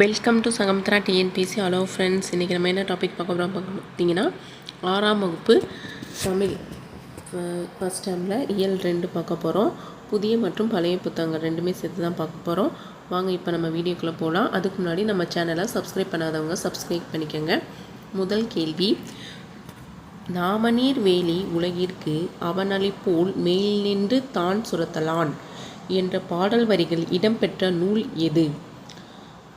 Welcome to சகம்த்ரா TNPSC hello friends இன்றைக்கி நம்ம என்ன டாபிக் பார்க்க போகிறோம் பார்த்தீங்கன்னா ஆறாம் வகுப்பு தமிழ். ஃபஸ்ட் டைமில் இயல் ரெண்டு பார்க்க போகிறோம் புதிய மற்றும் பழைய புத்தகங்கள் ரெண்டுமே சேர்த்து தான் பார்க்க போகிறோம் வாங்க இப்போ நம்ம வீடியோக்குள்ளே போகலாம் அதுக்கு முன்னாடி நம்ம சேனலை சப்ஸ்கிரைப் பண்ணாதவங்க சப்ஸ்கிரைப் பண்ணிக்கோங்க. முதல் கேள்வி. நாமநீர் வேலி உலகிற்கு அவனளி போல் மேல் நின்று தான் சுரத்தலான் என்ற பாடல் வரிகள் இடம்பெற்ற நூல் எது?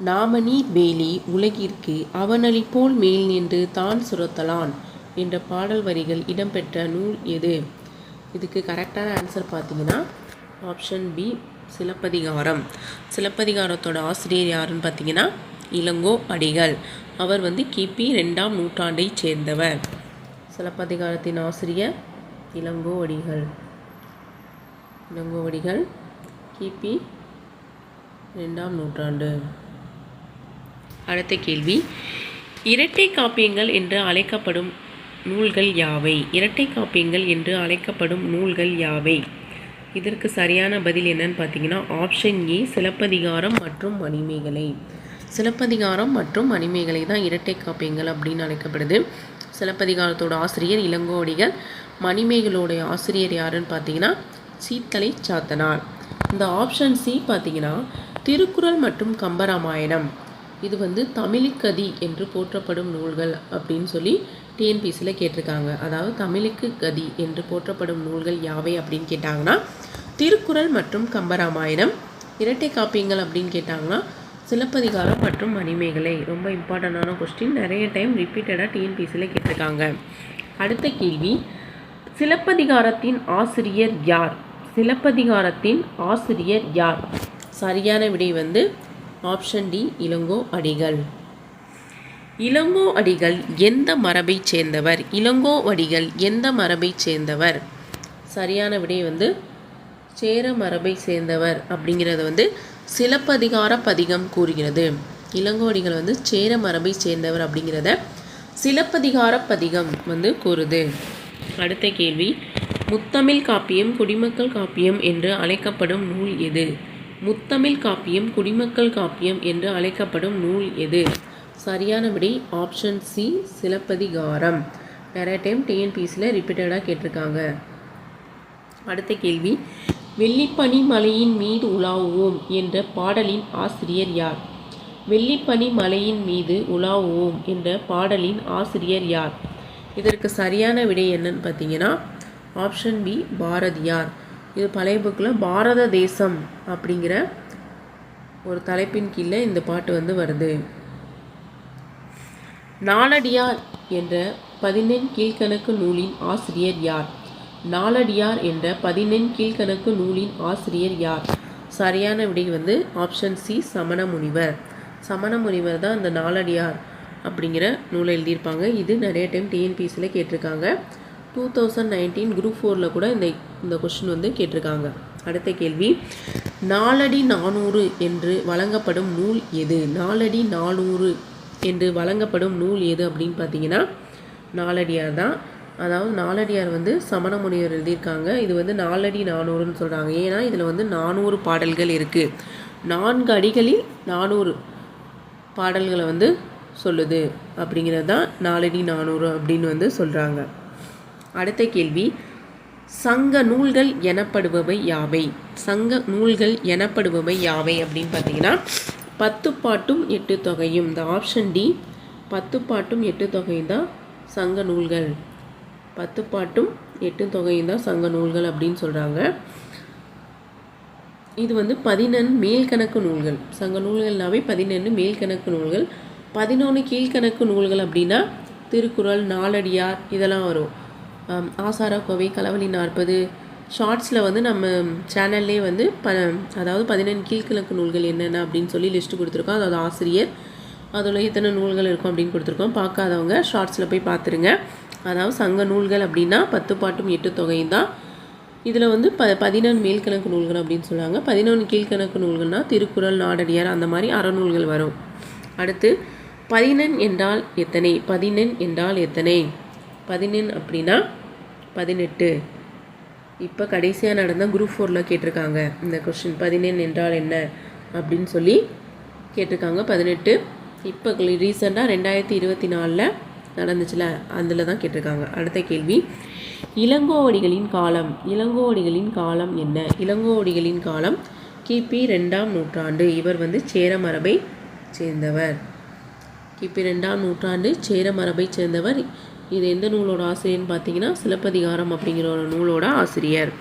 நாமனி வேலி உலகிற்கு அவனளி போல் மேல் நின்று தான் சுரத்தலான் என்ற பாடல் வரிகள் இடம்பெற்ற நூல் எது? இதுக்கு கரெக்டான ஆன்சர் பார்த்தீங்கன்னா ஆப்ஷன் பி சிலப்பதிகாரம். சிலப்பதிகாரத்தோட ஆசிரியர் யாருன்னு பார்த்தீங்கன்னா இளங்கோ அடிகள். அவர் வந்து கிபி ரெண்டாம் நூற்றாண்டை சேர்ந்தவர். சிலப்பதிகாரத்தின் ஆசிரியர் இளங்கோ அடிகள். இளங்கோ அடிகள் கிபி ரெண்டாம் நூற்றாண்டு. அடுத்த கேள்வி. இரட்டை காப்பியங்கள் என்று அழைக்கப்படும் நூல்கள் யாவை? இரட்டை காப்பியங்கள் என்று அழைக்கப்படும் நூல்கள் யாவை? இதற்கு சரியான பதில் என்னன்னு பார்த்தீங்கன்னா ஆப்ஷன் ஏ சிலப்பதிகாரம் மற்றும் மணிமேகலை. சிலப்பதிகாரம் மற்றும் மணிமேகலை தான் இரட்டை காப்பியங்கள் அப்படின்னு அழைக்கப்படுது. சிலப்பதிகாரத்தோட ஆசிரியர் இளங்கோடிகள் மணிமேகலோடைய ஆசிரியர் யாருன்னு பார்த்தீங்கன்னா சீத்தலை சாத்தனார். இந்த ஆப்ஷன் சி பார்த்தீங்கன்னா திருக்குறள் மற்றும் கம்பராமாயணம். இது வந்து தமிழுக்கதி என்று போற்றப்படும் நூல்கள் அப்படின்னு சொல்லி டிஎன்பிசியில் கேட்டிருக்காங்க. அதாவது தமிழுக்கு கதி என்று போற்றப்படும் நூல்கள் யாவை அப்படின்னு கேட்டாங்கன்னா திருக்குறள் மற்றும் கம்பராமாயணம் இரட்டை காப்பியங்கள் அப்படின்னு கேட்டாங்கன்னா சிலப்பதிகாரம் மற்றும் மணிமேகலை ரொம்ப இம்பார்ட்டண்டான கொஸ்டின் நிறைய டைம் ரிப்பீட்டடாக டிஎன்பிசியில் கேட்டிருக்காங்க. அடுத்த கேள்வி சிலப்பதிகாரத்தின் ஆசிரியர் யார்? சிலப்பதிகாரத்தின் ஆசிரியர் யார்? சரியான விடை வந்து ஆப்ஷன் டி இளங்கோ அடிகள். இளங்கோ அடிகள் எந்த மரபைச் சேர்ந்தவர்? இளங்கோ அடிகள் எந்த மரபைச் சேர்ந்தவர்? சரியான விடை வந்து சேர மரபை சேர்ந்தவர் அப்படிங்கிறத வந்து சிலப்பதிகார பதிகம் கூறுகிறது. இளங்கோடிகள் வந்து சேர மரபை சேர்ந்தவர் அப்படிங்கிறத சிலப்பதிகார பதிகம் வந்து கூறுது. அடுத்த கேள்வி முத்தமிழ் காப்பியம் குடிமக்கள் காப்பியம் என்று அழைக்கப்படும் நூல் எது? முத்தமிழ் காப்பியம் குடிமக்கள் காப்பியம் என்று அழைக்கப்படும் நூல் எது? சரியான விடை ஆப்ஷன் சி சிலப்பதிகாரம். நிறைய டைம் டிஎன்பிசியில் ரிப்பீட்டடாக கேட்டிருக்காங்க. அடுத்த கேள்வி. வெள்ளிப்பனி மலையின் மீது உலாவுவோம் என்ற பாடலின் ஆசிரியர் யார்? வெள்ளிப்பனி மலையின் மீது உலாவுவோம் என்ற பாடலின் ஆசிரியர் யார்? இதற்கு சரியான விடை என்னன்னு பார்த்தீங்கன்னா ஆப்ஷன் பி பாரதியார். இது பழைய புக்கில் பாரத தேசம் அப்படிங்கிற ஒரு தலைப்பின் கீழே இந்த பாட்டு வந்து வருது. நாலடியார் என்ற பதினெண் கீழ்கணக்கு நூலின் ஆசிரியர் யார்? நாலடியார் என்ற பதினெண் கீழ்கணக்கு நூலின் ஆசிரியர் யார்? சரியான விடை வந்து ஆப்ஷன் சி சமண முனிவர் சமண முனிவர் தான் இந்த நாலடியார் அப்படிங்கிற நூலை எழுதியிருப்பாங்க. இது நிறைய டைம் டிஎன்பிசியில் கேட்டிருக்காங்க. டூ தௌசண்ட் நைன்டீன் குரூப் ஃபோரில் கூட இந்த இந்த கொஷின் வந்து கேட்டிருக்காங்க. அடுத்த கேள்வி. நாலடி நானூறு என்று வழங்கப்படும் நூல் எது? நாலடி நானூறு என்று வழங்கப்படும் நூல் எது அப்படின்னு பார்த்தீங்கன்னா நாலடியார் தான். அதாவது நாலடியார் வந்து சமண முனிவர் எழுதியிருக்காங்க. இது வந்து நாலடி நானூறுன்னு சொல்கிறாங்க ஏன்னா இதில் வந்து நானூறு பாடல்கள் இருக்குது நான்கு அடிகளில் நானூறு பாடல்களை வந்து சொல்லுது. அப்படிங்கிறது தான் நாலடி நானூறு அப்படின்னு வந்து சொல்கிறாங்க அடுத்த கேள்வி சங்க நூல்கள் எனப்படுபவை யாவை? சங்க நூல்கள் எனப்படுபவை யாவை அப்படின்னு பார்த்தீங்கன்னா பத்து பாட்டும் எட்டு தொகையும். இந்த ஆப்ஷன் டி பத்து பாட்டும் எட்டு தொகையும் தான் சங்க நூல்கள். பத்து பாட்டும் எட்டு தொகையும் தான் சங்க நூல்கள் அப்படின்னு சொல்கிறாங்க இது வந்து பதினெண் மேல்கணக்கு நூல்கள். சங்க நூல்கள்னாவே பதினெண்டு மேல்கணக்கு நூல்கள். பதினொன்று கீழ்கணக்கு நூல்கள் அப்படின்னா திருக்குறள் நாலடியார் இதெல்லாம் வரும். ஆசாரா கோவை களவழி நாற்பது. ஷார்ட்ஸில் வந்து நம்ம சேனல்லே வந்து ப அதாவது பதினெண்டு கீழ்கணக்கு நூல்கள் என்னென்ன அப்படின்னு சொல்லி லிஸ்ட்டு கொடுத்துருக்கோம். அதாவது ஆசிரியர் அதில் எத்தனை நூல்கள் இருக்கும் அப்படின்னு கொடுத்துருக்கோம். பார்க்காதவங்க ஷார்ட்ஸில் போய் பார்த்துருங்க. அதாவது சங்க நூல்கள் அப்படின்னா பத்து பாட்டும் எட்டு தொகையும் தான். இதில் வந்து ப பதினொன்று மேல்கணக்கு நூல்கள் அப்படின்னு சொல்லுவாங்க பதினொன்று கீழ்கணக்கு நூல்கள்னால் திருக்குறள் நாடடியார் அந்த மாதிரி அறநூல்கள் வரும். அடுத்து பதினெண் என்றால் எத்தனை? பதினெண் என்றால் எத்தனை? பதினெண் அப்படின்னா பதினெட்டு. இப்போ கடைசியாக நடந்த குரூப் ஃபோரில் கேட்டிருக்காங்க இந்த கொஷின் பதினெண் என்றால் என்ன அப்படின்னு சொல்லி கேட்டிருக்காங்க. பதினெட்டு. இப்போ ரீசெண்டாக ரெண்டாயிரத்தி இருபத்தி நாலில் நடந்துச்சுல அதில் தான் கேட்டிருக்காங்க. அடுத்த கேள்வி. இளங்கோவடிகளின் காலம் இளங்கோவடிகளின் காலம் என்ன? இளங்கோவடிகளின் காலம் கிபி ரெண்டாம் நூற்றாண்டு. இவர் வந்து சேர மரபை சேர்ந்தவர். கிபி ரெண்டாம் நூற்றாண்டு சேர மரபை சேர்ந்தவர் இது எந்த நூலோட ஆசிரியர்னு பார்த்தீங்கன்னா சிலப்பதிகாரம் அப்படிங்கிற ஒரு நூலோட ஆசிரியர்.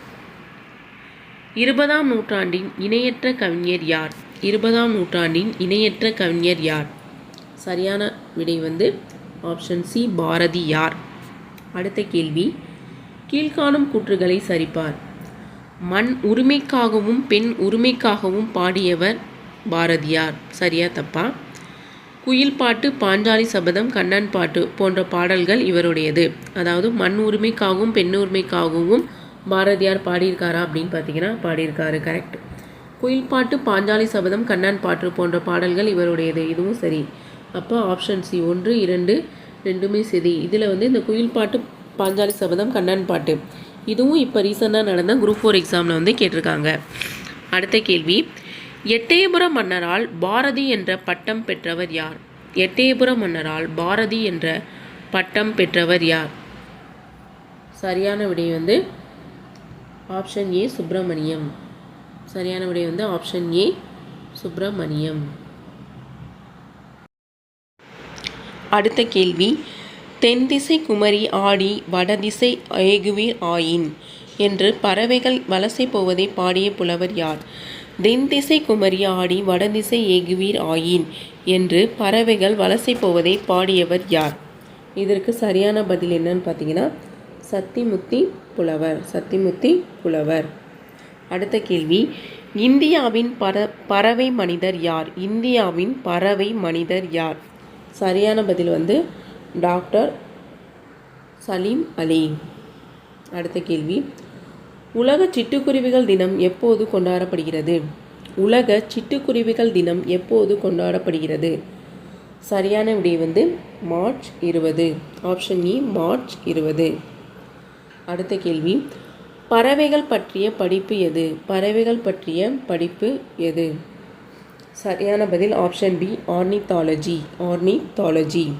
இருபதாம் நூற்றாண்டின் இணையற்ற கவிஞர் யார்? இருபதாம் நூற்றாண்டின் இணையற்ற கவிஞர் யார்? சரியான விடை வந்து ஆப்ஷன் சி பாரதி யார்? அடுத்த கேள்வி கீழ்காணும் கூற்றுகளை சரிப்பார். மண் உரிமைக்காகவும் பெண் உரிமைக்காகவும் பாடியவர் பாரதியார். சரியா தப்பா? குயில் பாட்டு பாஞ்சாலி சபதம் கண்ணன் பாட்டு போன்ற பாடல்கள் இவருடையது. அதாவது மண் உரிமைக்காகவும் பெண் உரிமைக்காகவும் பாரதியார் பாடியிருக்காரா அப்படின்னு பார்த்தீங்கன்னா பாடியிருக்காரு கரெக்ட் குயில் பாட்டு பாஞ்சாலி சபதம் கண்ணன் பாட்டு போன்ற பாடல்கள் இவருடையது. இதுவும் சரி. அப்போ ஆப்ஷன் சி ஒன்று இரண்டு ரெண்டுமே சரி. இதில் வந்து இந்த குயில் பாட்டு பாஞ்சாலி சபதம் கண்ணன் பாட்டு இதுவும் இப்போ ரீசெண்டாக நடந்த குரூப் ஃபோர் எக்ஸாமில் வந்து கேட்டிருக்காங்க. அடுத்த கேள்வி. எட்டயபுர மன்னரால் பாரதி என்ற பட்டம் பெற்றவர் யார்? எட்டயபுர மன்னரால் பாரதி என்ற பட்டம் பெற்றவர் யார்? சரியான விடை வந்து ஆப்ஷன் ஏ சுப்பிரமணியம். சரியான விடை வந்து ஆப்ஷன் ஏ சுப்பிரமணியம். அடுத்த கேள்வி தென்திசை குமரி ஆடி வடதிசை ஏகுவீர் ஆயின் என்று பறவைகள் வலசை போவதை பாடிய புலவர் யார்? தென்திசை குமரி ஆடி வடதிசை ஏகுவீர் ஆயின் என்று பறவைகள் வலசை போவதை பாடியவர் யார்? இதற்கு சரியான பதில் என்னன்னு பார்த்தீங்கன்னா சத்திமுத்தி புலவர் சத்திமுத்தி புலவர். அடுத்த கேள்வி இந்தியாவின் பற பறவை மனிதர் யார்? இந்தியாவின் பறவை மனிதர் யார்? சரியான பதில் வந்து டாக்டர் சலீம் அலி. அடுத்த கேள்வி உலக சிட்டுக்குருவிகள் தினம் எப்போது கொண்டாடப்படுகிறது? உலக சிட்டுக்குருவிகள் தினம் எப்போது கொண்டாடப்படுகிறது? சரியான விடை வந்து மார்ச் இருபது. ஆப்ஷன் இ மார்ச் இருபது. அடுத்த கேள்வி. பறவைகள் பற்றிய படிப்பு எது? பறவைகள் பற்றிய படிப்பு எது? சரியான பதில் ஆப்ஷன் பி ஆர்னித்தாலஜி ஆர்னித்தாலஜி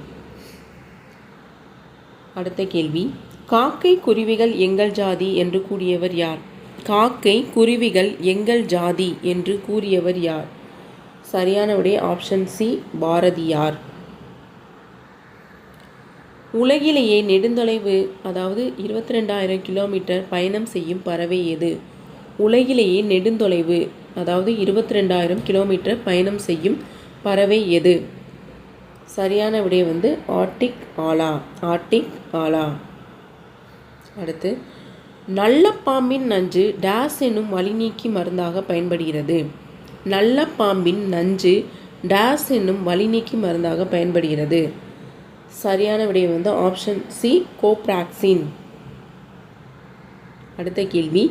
அடுத்த கேள்வி. காக்கை குருவிகள் எங்கள் ஜாதி என்று கூறியவர் யார்? காக்கை குருவிகள் எங்கள் ஜாதி என்று கூறியவர் யார்? சரியான விடை ஆப்ஷன் சி பாரதியார். உலகிலேயே நெடுந்தொலைவு அதாவது இருபத்தி ரெண்டாயிரம் கிலோமீட்டர் பயணம் செய்யும் பறவை எது? உலகிலேயே நெடுந்தொலைவு அதாவது இருபத்தி ரெண்டாயிரம் கிலோமீட்டர் பயணம் செய்யும் பறவை எது? சரியான விடை வந்து ஆர்டிக் ஆலா ஆர்டிக் ஆலா. அடுத்து நல்ல பாம்பின் நஞ்சு டேஸ் என்னும் வலிநீக்கி மருந்தாக பயன்படுகிறது. நல்ல பாம்பின் நஞ்சு டேஸ் என்னும் வலிநீக்கி மருந்தாக பயன்படுகிறது. சரியான விடை வந்து ஆப்ஷன் சி கோப்ராக்சின் அடுத்த கேள்வி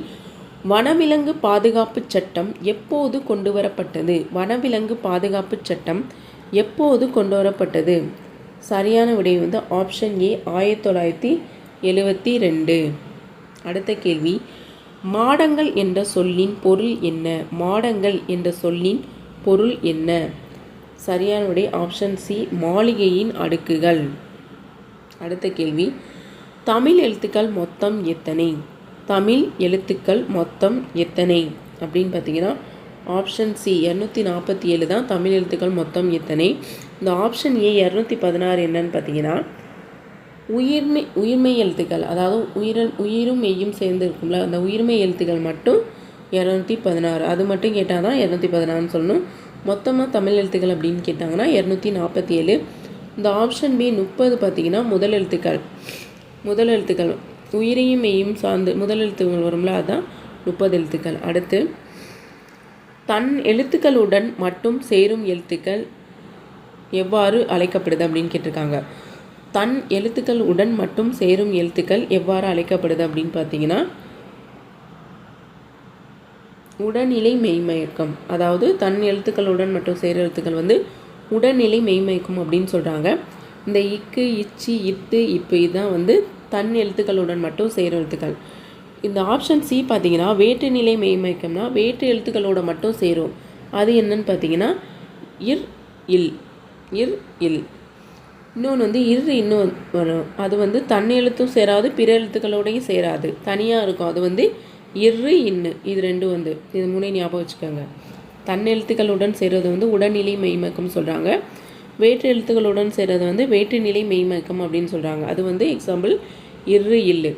வனவிலங்கு பாதுகாப்பு சட்டம் எப்போது கொண்டு வரப்பட்டது வனவிலங்கு பாதுகாப்பு சட்டம் எப்போது கொண்டு வரப்பட்டது சரியான விடை வந்து ஆப்ஷன் ஏ ஆயிரத்தி தொள்ளாயிரத்தி எழுபத்தி ரெண்டு. அடுத்த கேள்வி மாடங்கள் என்ற சொல்லின் பொருள் என்ன? மாடங்கள் என்ற சொல்லின் பொருள் என்ன? சரியான ஆப்ஷன் சி மாளிகையின் அடுக்குகள். அடுத்த கேள்வி தமிழ் எழுத்துக்கள் மொத்தம் எத்தனை? தமிழ் எழுத்துக்கள் மொத்தம் எத்தனை? அப்படின்னு பார்த்தீங்கன்னா ஆப்ஷன் சி இரநூத்தி நாற்பத்தி ஏழு தான் தமிழ் எழுத்துக்கள் மொத்தம் எத்தனை? இந்த ஆப்ஷன் ஏ இரநூத்தி பதினாறு என்னன்னு பார்த்தீங்கன்னா உயிர்மை உயிர்மை எழுத்துக்கள் அதாவது உயிரன் உயிரும் மெய்யும் சேர்ந்து இருக்கும்ல அந்த உயிர்மை எழுத்துக்கள் மட்டும் இரநூத்தி பதினாறு. அது மட்டும் கேட்டால் தான் இரநூத்தி பதினாறுன்னு சொல்லணும். மொத்தமாக தமிழ் எழுத்துக்கள் அப்படின்னு கேட்டாங்கன்னா இரநூத்தி நாற்பத்தி ஏழு இந்த ஆப்ஷன் பி முப்பது பார்த்தீங்கன்னா முதல் எழுத்துக்கள். முதல் எழுத்துக்கள். உயிரையும் மெய்யும் சார்ந்து முதல் எழுத்துக்கள் வரும்ல அதுதான் முப்பது எழுத்துக்கள். அடுத்து தன் எழுத்துக்களுடன் மட்டும் சேரும் எழுத்துக்கள் எவ்வாறு அழைக்கப்படுது அப்படின்னு கேட்டிருக்காங்க. தன் எழுத்துக்கள் உடன் மட்டும் சேரும் எழுத்துக்கள் எவ்வாறு அழைக்கப்படுது அப்படின்னு பார்த்தீங்கன்னா உடல்நிலை மெய்மயக்கம். அதாவது தன் எழுத்துக்களுடன் மட்டும் சேர எழுத்துக்கள் வந்து உடல்நிலை மெய்மயக்கம் அப்படின்னு சொல்கிறாங்க இந்த இக்கு இச்சி இத்து இப்போ இதுதான் வந்து தன் எழுத்துக்களுடன் மட்டும் சேர எழுத்துக்கள். இந்த ஆப்ஷன் சி பார்த்தீங்கன்னா வேற்று நிலை மெய்மயக்கம்னா வேற்று எழுத்துக்களோட மட்டும் சேரும். அது என்னன்னு பார்த்தீங்கன்னா இர் இல். இர் இல். இன்னொன்று வந்து இரு இன்னும் வரும். அது வந்து தன் எழுத்தும் சேராது பிற எழுத்துக்களோடையும் சேராது. தனியாக இருக்கும். அது வந்து இரு இன்னு. இது ரெண்டும் வந்து. இது மூணே ஞாபகம் வச்சுக்கோங்க. தன் எழுத்துக்களுடன் சேர்றது வந்து உடல்நிலை மெய்மயக்கம் சொல்கிறாங்க வேற்று எழுத்துக்களுடன் சேர்றது வந்து வேற்றுநிலை மெய்மயக்கம் அப்படின்னு சொல்கிறாங்க அது வந்து எக்ஸாம்பிள் இரு இல்லு.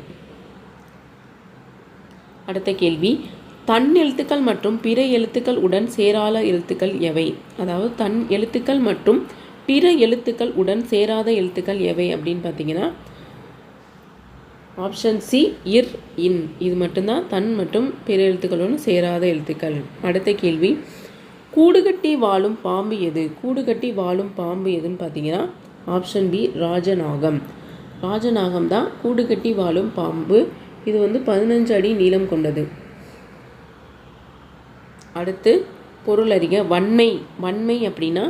அடுத்த கேள்வி. தன் எழுத்துக்கள் மற்றும் பிற எழுத்துக்கள் உடன் சேராத எழுத்துக்கள் எவை? அதாவது தன் எழுத்துக்கள் மற்றும் பிற எழுத்துக்கள் உடன் சேராத எழுத்துக்கள் எவை அப்படின்னு பார்த்தீங்கன்னா ஆப்ஷன் சி இர் இன். இது மட்டும்தான் தன் மற்றும் பிற எழுத்துக்களுடன் சேராத எழுத்துக்கள். அடுத்த கேள்வி கூடுகட்டி வாழும் பாம்பு எது? கூடுகட்டி வாழும் பாம்பு எதுன்னு பார்த்தீங்கன்னா ஆப்ஷன் பி ராஜநாகம். ராஜநாகம் தான் கூடுகட்டி வாழும் பாம்பு. இது வந்து பதினஞ்சு அடி நீளம் கொண்டது. அடுத்து பொருள் அறிக. வன்மை. வன்மை அப்படின்னா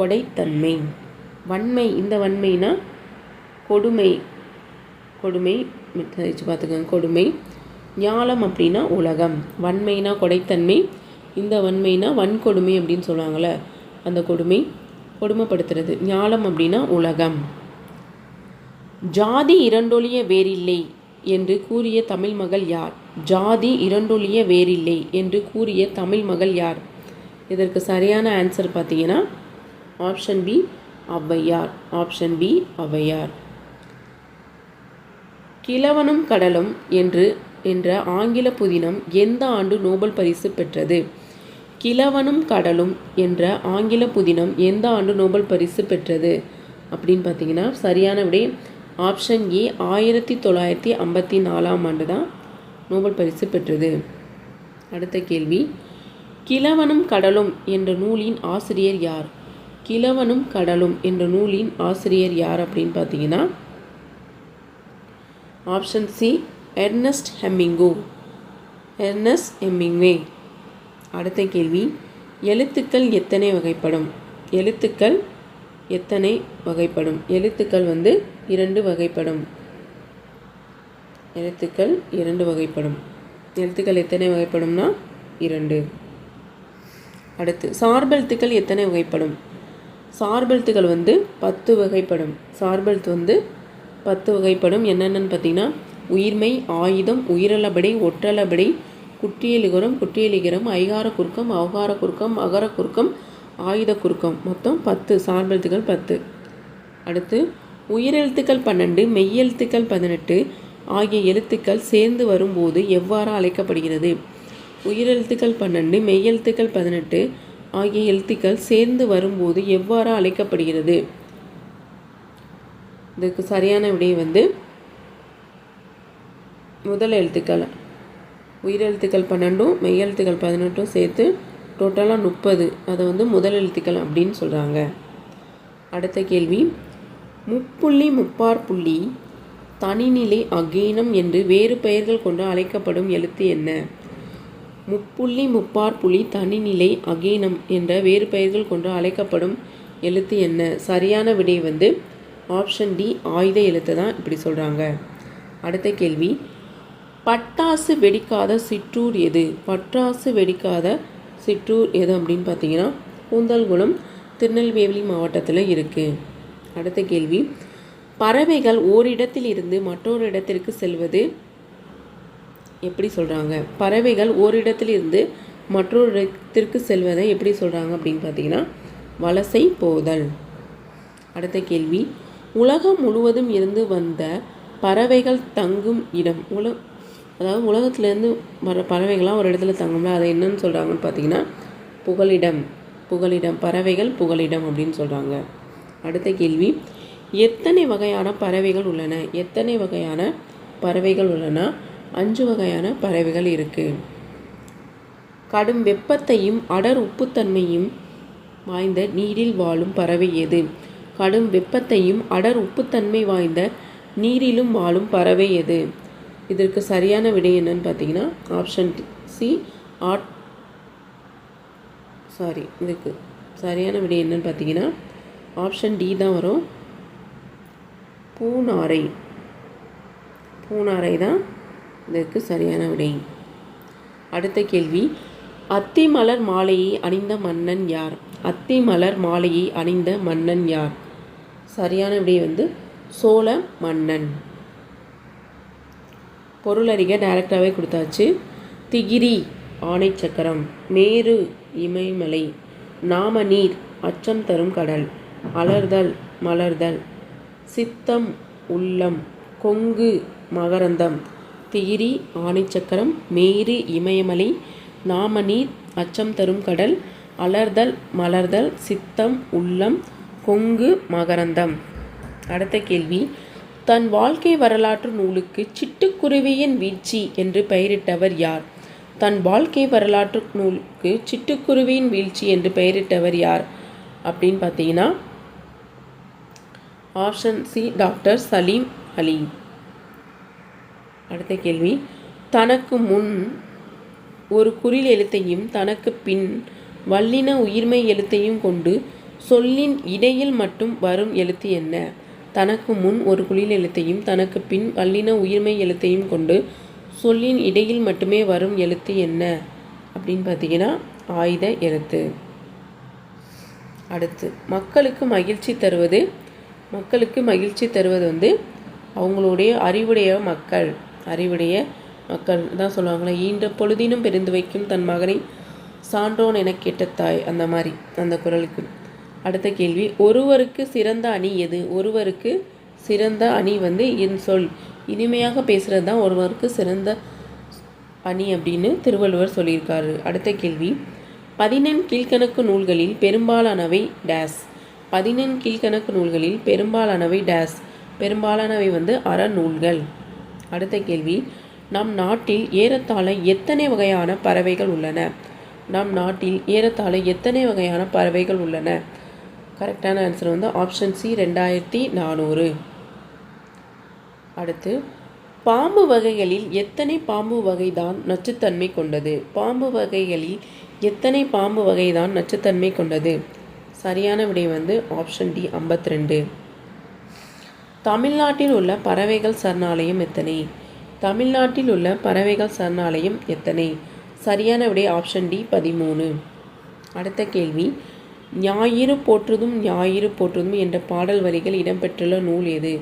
கொடைத்தன்மை. வன்மை இந்த வன்மைனா கொடுமை கொடுமை வச்சு பார்த்துக்கோங்க கொடுமை. ஞாலம் அப்படின்னா உலகம். வன்மைனா கொடைத்தன்மை இந்த வன்மைனா வன்கொடுமை அப்படின்னு சொல்லுவாங்கள்ல அந்த கொடுமை கொடுமைப்படுத்துறது. ஞாலம் அப்படின்னா உலகம். ஜாதி இரண்டொழிய வேறில்லை என்று கூறிய தமிழ் மகள் யார்? ஜாதி இரண்டொழிய வேறில்லை என்று கூறிய தமிழ் மகள் யார்? இதற்கு சரியான ஆன்சர் பார்த்தீங்கன்னா option B Avvaiyar. Option B Avvaiyar. கிழவனும் கடலும் என்று என்ற ஆங்கில புதினம் எந்த ஆண்டு நோபல் பரிசு பெற்றது? கிழவனும் கடலும் என்ற ஆங்கில புதினம் எந்த ஆண்டு நோபல் பரிசு பெற்றது? அப்படின்னு பார்த்தீங்கன்னா சரியான விடை ஆப்ஷன் ஏ ஆயிரத்தி தொள்ளாயிரத்தி ஐம்பத்தி நாலாம் ஆண்டு தான் நோபல் பரிசு பெற்றது. அடுத்த கேள்வி கிழவனும் கடலும் என்ற நூலின் ஆசிரியர் யார்? கிழவனும் கடலும் என்ற நூலின் ஆசிரியர் யார் அப்படின்னு பார்த்தீங்கன்னா option C Ernest Hemingway Ernest Hemingway அடுத்த கேள்வி எழுத்துக்கள் எத்தனை வகைப்படும்? எழுத்துக்கள் எத்தனை வகைப்படும்? எழுத்துக்கள் வந்து இரண்டு வகைப்படும். எழுத்துக்கள் இரண்டு வகைப்படும். எழுத்துக்கள் எத்தனை வகைப்படும்னா இரண்டு. அடுத்து சார்பெழுத்துக்கள் எத்தனை வகைப்படும்? சார்பெழுத்துக்கள் வந்து பத்து வகைப்படும். சார்பெழுத்து வந்து பத்து வகைப்படும். என்னென்னு பார்த்தீங்கன்னா உயிர்மை ஆயுதம் உயிரளபடி ஒற்றளபடி குற்றியலிகரம் குற்றியலிகரம் ஐகார குறுக்கம் அவகார குறுக்கம் அகர குறுக்கம் ஆயுத குறுக்கம். மொத்தம் பத்து. சார்பெழுத்துக்கள் பத்து. அடுத்து உயிரெழுத்துக்கள் பன்னெண்டு மெய்யெழுத்துக்கள் பதினெட்டு ஆகிய எழுத்துக்கள் சேர்ந்து வரும்போது எவ்வாறு அழைக்கப்படுகிறது? உயிரெழுத்துக்கள் பன்னெண்டு மெய்யெழுத்துக்கள் பதினெட்டு ஆகிய எழுத்துக்கள் சேர்ந்து வரும்போது எவ்வாறு அழைக்கப்படுகிறது? இதுக்கு சரியான விடை வந்து முதல் எழுத்துக்கள் உயிரெழுத்துக்கள் பன்னெண்டும் மெய்யெழுத்துக்கள் பதினெட்டும் சேர்த்து டோட்டலாக முப்பது. அதை வந்து முதல் எழுத்துக்கள் அப்படின்னு சொல்கிறாங்க அடுத்த கேள்வி முப்புள்ளி முப்பார் புள்ளி தனிநிலை அகீனம் என்று வேறு பெயர்கள் கொண்டு அழைக்கப்படும் எழுத்து என்ன? முப்புள்ளி முப்பார் புள்ளி தனிநிலை அகீனம் என்ற வேறு பெயர்கள் கொண்டு அழைக்கப்படும் எழுத்து என்ன? சரியான விடை வந்து ஆப்ஷன் டி ஆயுத எழுத்து தான் இப்படி சொல்கிறாங்க அடுத்த கேள்வி. பட்டாசு வெடிக்காத சிற்றூர் எது? பட்டாசு வெடிக்காத சிற்றூர் எது அப்படின்னு பார்த்தீங்கன்னா கூந்தல்குளம் திருநெல்வேலி மாவட்டத்தில் இருக்குது அடுத்த கேள்வி. பறவைகள் ஓரிடத்தில் இருந்து மற்றொரு இடத்திற்கு செல்வது எப்படி சொல்கிறாங்க பறவைகள் ஓரிடத்திலிருந்து மற்றொரு இடத்திற்கு செல்வதை எப்படி சொல்கிறாங்க அப்படின்னு பார்த்தீங்கன்னா வலசை போதல். அடுத்த கேள்வி. உலகம் முழுவதும் இருந்து வந்த பறவைகள் தங்கும் இடம். உல அதாவது உலகத்துலேருந்து வர பறவைகள்லாம் ஒரு இடத்துல தங்கும்ல அதை என்னன்னு சொல்கிறாங்கன்னு பார்த்தீங்கன்னா புகலிடம். புகலிடம். பறவைகள் புகலிடம் அப்படின்னு சொல்கிறாங்க அடுத்த கேள்வி. எத்தனை வகையான பறவைகள் உள்ளன? எத்தனை வகையான பறவைகள் உள்ளன? அஞ்சு வகையான பறவைகள் இருக்குது கடும் வெப்பத்தையும் அடர் உப்புத்தன்மையும் வாய்ந்த நீரில் வாழும் பறவை எது? கடும் வெப்பத்தையும் அடர் உப்புத்தன்மை வாய்ந்த நீரிலும் வாழும் பறவை எது? இதற்கு சரியான விடை என்னன்னு பார்த்தீங்கன்னா ஆப்ஷன் சி ஆட் சாரி இதுக்கு சரியான விடை என்னன்னு பார்த்தீங்கன்னா ஆப்ஷன் டி தான் வரும். பூனாரை பூனாரை தான் இதற்கு சரியான விடை. அடுத்த கேள்வி. அத்தி மலர் மாலையை அணிந்த மன்னன் யார்? அத்தி மலர் மாலையை அணிந்த மன்னன் யார்? சரியான விடை வந்து சோழ மன்னன். பொருள் அறிக டைரக்டாகவே கொடுத்தாச்சு. திகிரி ஆணை சக்கரம் மேரு இமயமலை நாம நீர் அச்சம் தரும் கடல் அலர்தல் மலர்தல் சித்தம் உள்ளம் கொங்கு மகரந்தம் திகிரி ஆணைச்சக்கரம் மேரு இமயமலை நாமநீர் அச்சம் தரும் கடல் அலர்தல் மலர்தல் சித்தம் உள்ளம் கொங்கு மகரந்தம். அடுத்த கேள்வி. தன் வாழ்க்கை வரலாற்று நூலுக்கு சிட்டுக்குருவியின் வீழ்ச்சி என்று பெயரிட்டவர் யார்? தன் வாழ்க்கை வரலாற்று நூலுக்கு சிட்டுக்குருவியின் வீழ்ச்சி என்று பெயரிட்டவர் யார்? அப்படின்னு பார்த்தீங்கன்னா option C doctor Salim Ali. அடுத்த கேள்வி. தனக்கு முன் ஒரு குறில் எழுத்தையும் தனக்கு பின் வல்லின உயிர்மை எழுத்தையும் கொண்டு சொல்லின் இடையில் மட்டும் வரும் எழுத்து என்ன? தனக்கு முன் ஒரு குளில் எழுத்தையும் தனக்கு பின் வல்லின உயிர்மை எழுத்தையும் கொண்டு சொல்லின் இடையில் மட்டுமே வரும் எழுத்து என்ன? அப்படின்னு பார்த்தீங்கன்னா ஆயுத எழுத்து. அடுத்து மக்களுக்கு மகிழ்ச்சி தருவது. மக்களுக்கு மகிழ்ச்சி தருவது வந்து அவங்களுடைய அறிவுடைய மக்கள். அறிவுடைய மக்கள் தான் சொல்லுவாங்களே ஈன்ற பொழுதினும் பெருந்து வைக்கும் தன் மகனை சான்றோன் என கேட்ட தாய். அந்த மாதிரி அந்த குரலுக்கு. அடுத்த கேள்வி ஒருவருக்கு சிறந்த அணி எது? ஒருவருக்கு சிறந்த அணி வந்து என் சொல். இனிமையாக பேசுகிறது தான் ஒருவருக்கு சிறந்த அணி அப்படின்னு திருவள்ளுவர் சொல்லியிருக்காரு. அடுத்த கேள்வி பதினெண் கீழ்கணக்கு நூல்களில் பெரும்பாலானவை டேஸ். பதினெண் கீழ்கணக்கு நூல்களில் பெரும்பாலானவை டேஸ். பெரும்பாலானவை வந்து அறநூல்கள். அடுத்த கேள்வி. நம் நாட்டில் ஏறத்தாழ எத்தனை வகையான பறவைகள் உள்ளன? நம் நாட்டில் ஏறத்தாழ எத்தனை வகையான பறவைகள் உள்ளன? கரெக்டான ஆன்சர் வந்து ஆப்ஷன் சி ரெண்டாயிரத்தி நானூறு. அடுத்து பாம்பு வகைகளில் எத்தனை பாம்பு வகைதான் நச்சுத்தன்மை கொண்டது? பாம்பு வகைகளில் எத்தனை பாம்பு வகைதான் நச்சுத்தன்மை கொண்டது? சரியான விடை வந்து ஆப்ஷன் டி ஐம்பத்தி ரெண்டு தமிழ்நாட்டில் உள்ள பறவைகள் சரணாலயம் எத்தனை? தமிழ்நாட்டில் உள்ள பறவைகள் சரணாலயம் எத்தனை? சரியான விடை ஆப்ஷன் டி பதிமூணு. அடுத்த கேள்வி. ஞாயிறு போற்றுதும் ஞாயிறு போற்றுதும் என்ற பாடல் வரிகள் இடம்பெற்றுள்ள நூல் எது?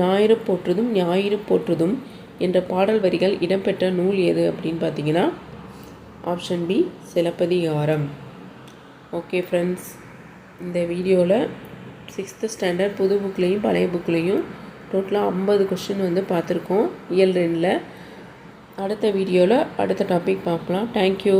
ஞாயிறு போற்றுதும் ஞாயிறு போற்றுதும் என்ற பாடல் வரிகள் இடம்பெற்ற நூல் எது அப்படின்னு பார்த்தீங்கன்னா option B Silappathikaram. Okay friends இந்த வீடியோவில் சிக்ஸ்த்து ஸ்டாண்டர்ட் புது புக்லேயும் பழைய புக்லேயும் டோட்டலாக ஐம்பது கொஷின் வந்து பார்த்துருக்கோம். இயல் ரெண்டில். அடுத்த வீடியோவில் அடுத்த டாபிக் பார்க்கலாம். தேங்க்யூ